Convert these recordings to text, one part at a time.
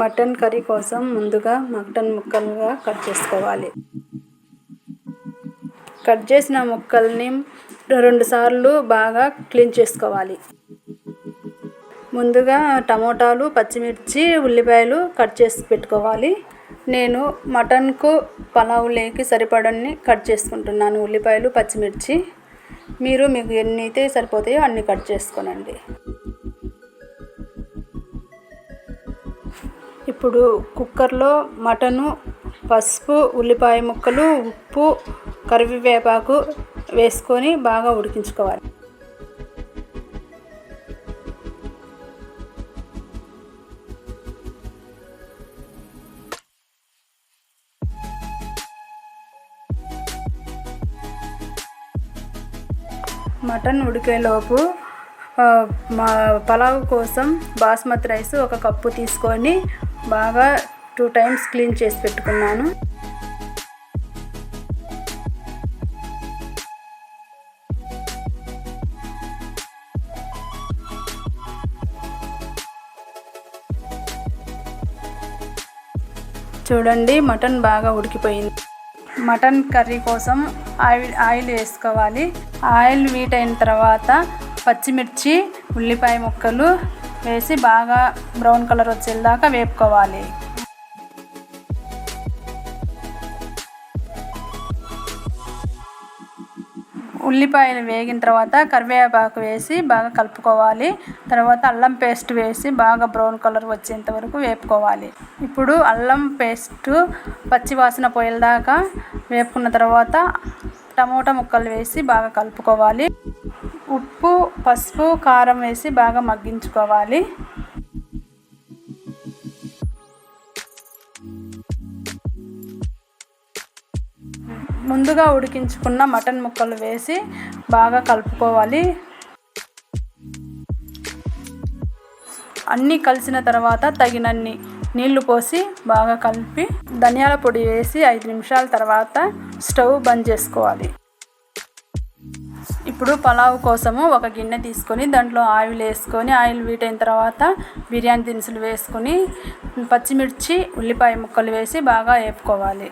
Mutton curry కోసం ముందుగా mutton ముక్కలుగా కట్ చేసుకోవాలి. కట్ చేసిన ముక్కల్ని రెండు సార్లు బాగా క్లీన్ చేసుకోవాలి. ముందుగా టమోటాలు పచ్చిమిర్చి ఉల్లిపాయలు కట్ చేసి పెట్టుకోవాలి. నేను మటన్కు పలావులోకి సరిపడని కట్ చేసుకుంటున్నాను. ఉల్లిపాయలు పచ్చిమిర్చి. మీరు మీకు ఎన్ని అయితే సరిపోతాయో అన్ని కట్ చేసుకోనండి. ఇప్పుడు కుక్కర్లో మటను పసుపు ఉల్లిపాయ ముక్కలు ఉప్పు కరివేపాకు వేసుకొని బాగా ఉడికించుకోవాలి. మటన్ ఉడికేలోపు మా పలావ్ కోసం బాస్మతి రైస్ ఒక కప్పు తీసుకొని బాగా టూ టైమ్స్ క్లీన్ చేసి పెట్టుకున్నాను. చూడండి మటన్ బాగా ఉడికిపోయింది. మటన్ కర్రీ కోసం ఆయిల్ ఆయిల్ వేసుకోవాలి. ఆయిల్ వీట్ అయిన తర్వాత పచ్చిమిర్చి ఉల్లిపాయ ముక్కలు వేసి బాగా బ్రౌన్ కలర్ వచ్చేదాకా వేపుకోవాలి. ఉల్లిపాయలు వేగిన తర్వాత కరివేపాకు వేసి బాగా కలుపుకోవాలి. తర్వాత అల్లం పేస్ట్ వేసి బాగా బ్రౌన్ కలర్ వచ్చేంత వరకు వేపుకోవాలి. ఇప్పుడు అల్లం పేస్ట్ పచ్చివాసన పోయేదాకా వేపుకున్న తర్వాత టమోటా ముక్కలు వేసి బాగా కలుపుకోవాలి. ఉప్పు పసుపు కారం వేసి బాగా మగ్గించుకోవాలి. ముందుగా ఉడికించుకున్న మటన్ ముక్కలు వేసి బాగా కలుపుకోవాలి. అన్నీ కలిసిన తర్వాత తగినన్ని నీళ్ళు పోసి బాగా కలిపి ధనియాల పొడి వేసి ఐదు నిమిషాల తర్వాత స్టవ్ బంద్ చేసుకోవాలి. ఇప్పుడు పలావ్ కోసము ఒక గిన్నె తీసుకొని దాంట్లో ఆయిల్ వేసుకొని ఆయిల్ వీటైన తర్వాత బిర్యానీ దినుసులు వేసుకొని పచ్చిమిర్చి ఉల్లిపాయ ముక్కలు వేసి బాగా వేపుకోవాలి.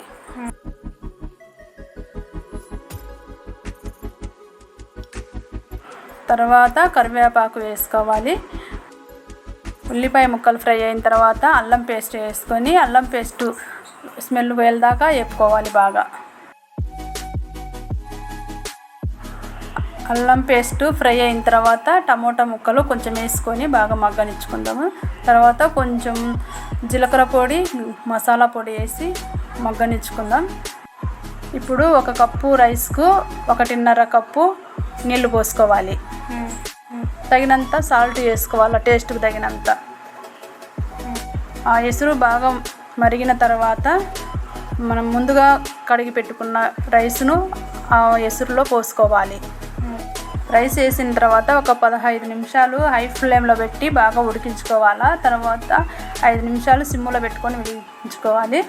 తర్వాత కరివేపాకు వేసుకోవాలి. ఉల్లిపాయ ముక్కలు ఫ్రై అయిన తర్వాత అల్లం పేస్ట్ వేసుకొని అల్లం పేస్ట్ స్మెల్ వేలదాకా వేపుకోవాలి బాగా. అల్లం పేస్ట్ ఫ్రై అయిన తర్వాత టమోటా ముక్కలు కొంచెం వేసుకొని బాగా మగ్గనిచ్చుకుందాము. తర్వాత కొంచెం జీలకర్ర పొడి మసాలా పొడి వేసి మగ్గనిచ్చుకుందాం. ఇప్పుడు ఒక కప్పు రైస్కు ఒకటిన్నర కప్పు నీళ్ళు పోసుకోవాలి. తగినంత సాల్ట్ వేసుకోవాలి టేస్ట్కి తగినంత. ఆ ఎసురు బాగా మరిగిన తర్వాత మనం ముందుగా కడిగి పెట్టుకున్న రైస్ను ఆ ఎసురులో పోసుకోవాలి. రైస్ వేసిన తర్వాత ఒక పదహైదు నిమిషాలు హై ఫ్లేమ్లో పెట్టి బాగా ఉడికించుకోవాలా? తర్వాత ఐదు నిమిషాలు సిమ్లో పెట్టుకొని ఉడికించుకోవాలి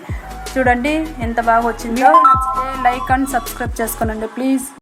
చూడండి ఎంత బాగా వచ్చిందో. నచ్చితే లైక్ అండ్ సబ్స్క్రైబ్ చేసుకోనండి ప్లీజ్.